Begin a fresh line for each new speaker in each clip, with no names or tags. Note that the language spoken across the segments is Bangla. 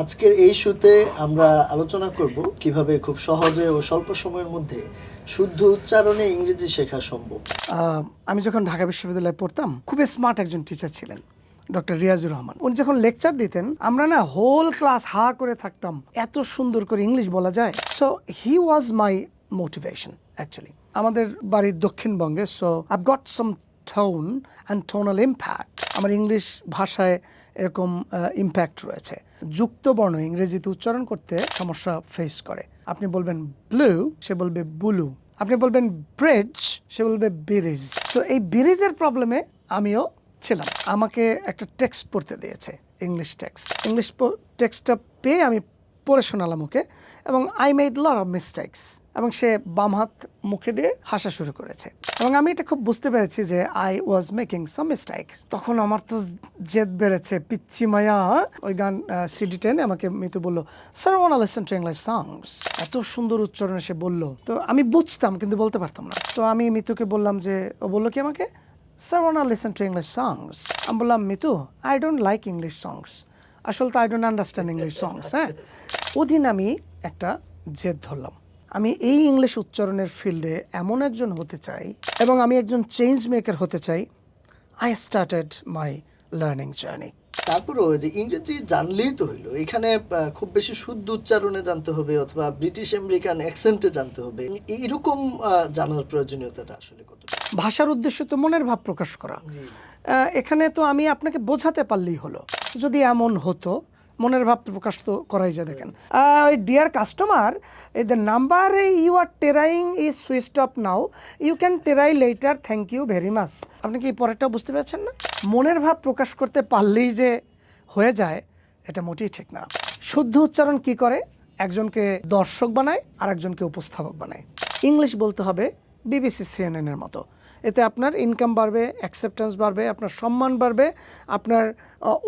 আজকের এই শুতে আমরা আলোচনা করব কীভাবে খুব সহজে ও স্বল্প সময়ের মধ্যে শুদ্ধ উচ্চারণে ইংরেজি শেখা সম্ভব।
আমি যখন ঢাকা বিশ্ববিদ্যালয়ে পড়তাম খুবই স্মার্ট একজন টিচার ছিলেন ডক্টর রিয়াজুর রহমান। উনি যখন লেকচার দিতেন, আমরা না হোল ক্লাস হা করে থাকতাম, এত সুন্দর করে ইংলিশ বলা যায়। So he was my motivation actually আমাদের বাড়ির দক্ষিণবঙ্গে so I've got some tone and tonal impact আমার ইংলিশ ভাষায় এরকম ইম্প্যাক্ট রয়েছে। যুক্ত বর্ণ ইংরেজিতে উচ্চারণ করতে সমস্যা ফেস করে। আপনি বলবেন ব্লু সে বলবে বুলু আপনি বলবেন ব্রিজ সে বলবে ব্রিজ তো এই ব্রিজের প্রবলেমে আমিও ছিলাম। আমাকে একটা টেক্সট পড়তে দিয়েছে ইংলিশ টেক্সট ইংলিশ টেক্সটটা পেয়ে আমি পড়ে শোনালাম ওকে, এবং I made lot of mistakes এবং সে বাম হাত মুখে দিয়ে হাসা শুরু করেছে। এবং আমি এটা খুব বুঝতে পেরেছি যে I was making some mistake তখন আমার তো জেদ বেড়েছে পিচ্ছি মায়া ওই গান সিডি টেন আমাকে মিতু বলল sir want listen to English songs এত সুন্দর উচ্চারণে সে বলল। তো আমি বুঝতাম, কিন্তু বলতে পারতাম না। তো আমি মিতুকে বললাম যে, ও বলল কি আমাকে? Sir want listen to English songs আমি বললাম, Mitu I don't like English songs আসলে তো I don't understand English songs হ্যাঁ? ওদিন আমি একটা জেদ ধরলাম। আমি এই ইংলিশ উচ্চারণের ফিল্ডে এমন একজন হতে চাই এবং আমি একজন চেঞ্জ মেকার হতে চাই। I started my learning journey
তারপরও যে ইংরেজি জানলেই তো হইল। এখানে খুব বেশি শুদ্ধ উচ্চারণে জানতে হবে অথবা ব্রিটিশ আমেরিকান অ্যাকসেন্টে জানতে হবে। এইরকম জানার প্রয়োজনীয়তাটা আসলে কত
ভাষার উদ্দেশ্য তো মনের ভাব প্রকাশ করা। এখানে তো আমি আপনাকে বোঝাতে পারলেই হলো। যদি এমন হতো মনের ভাব প্রকাশ তো করাই যায়, দেখেন। ওই dear customer the number you are trying is switch off now you can try later thank you very much আপনি কি পরেরটা বুঝতে পারছেন না? মনের ভাব প্রকাশ করতে পারলেই যে হয়ে যায়, এটা মোটেই ঠিক না। শুদ্ধ উচ্চারণ কি করে? একজনকে দর্শক বানায় আর একজনকে উপস্থাপক বানায়। ইংলিশ বলতে হবে বিবিসি, সিএনএন এর মতো। এতে আপনার ইনকাম বাড়বে অ্যাকসেপ্টেন্স বাড়বে, আপনার সম্মান বাড়বে, আপনার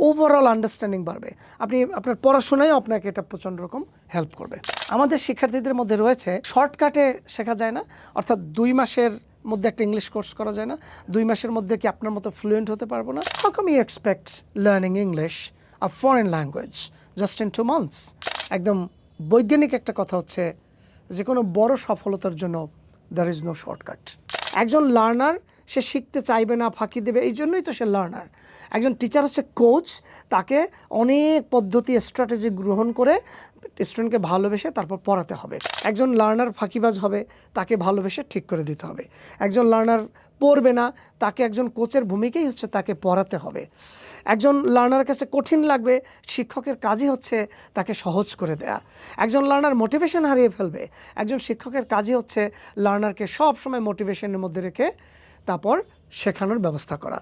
ওভারঅল আন্ডারস্ট্যান্ডিং বাড়বে। আপনি আপনার পড়াশোনায় আপনাকে এটা প্রচণ্ড রকম হেল্প করবে। আমাদের শিক্ষার্থীদের মধ্যে রয়েছে শর্টকাটে শেখা যায় না, অর্থাৎ দুই মাসের মধ্যে একটা ইংলিশ কোর্স করা যায় না, দুই মাসের মধ্যে কি আপনার মতো ফ্লুয়েন্ট হতে পারব না? How come you expect learning English a foreign language just in two months একদম বৈজ্ঞানিক একটা কথা হচ্ছে যে কোনো বড় সফলতার জন্য দ্যার ইজ নো শর্টকাট একজন লার্নার সে শিখতে চাইবে না, ফাঁকি দেবে, এই জন্যই তো সে লার্নার একজন টিচার হচ্ছে কোচ তাকে অনেক পদ্ধতি স্ট্র্যাটেজি গ্রহণ করে স্টুডেন্টকে ভালোবেসে তারপর পড়াতে হবে। একজন লার্নার ফাঁকিবাজ হবে, তাকে ভালোবেসে ঠিক করে দিতে হবে। একজন লার্নার পড়বে না, তাকে একজন কোচের ভূমিকাই হচ্ছে তাকে পড়াতে হবে। একজন লার্নার কাছে কঠিন লাগবে, শিক্ষকের কাজই হচ্ছে তাকে সহজ করে দেয়া। একজন লার্নার মোটিভেশন হারিয়ে ফেলবে, একজন শিক্ষকের কাজই হচ্ছে লার্নারকে সব সময় মোটিভেশনের মধ্যে রেখে তারপর শেখানোর ব্যবস্থা করা।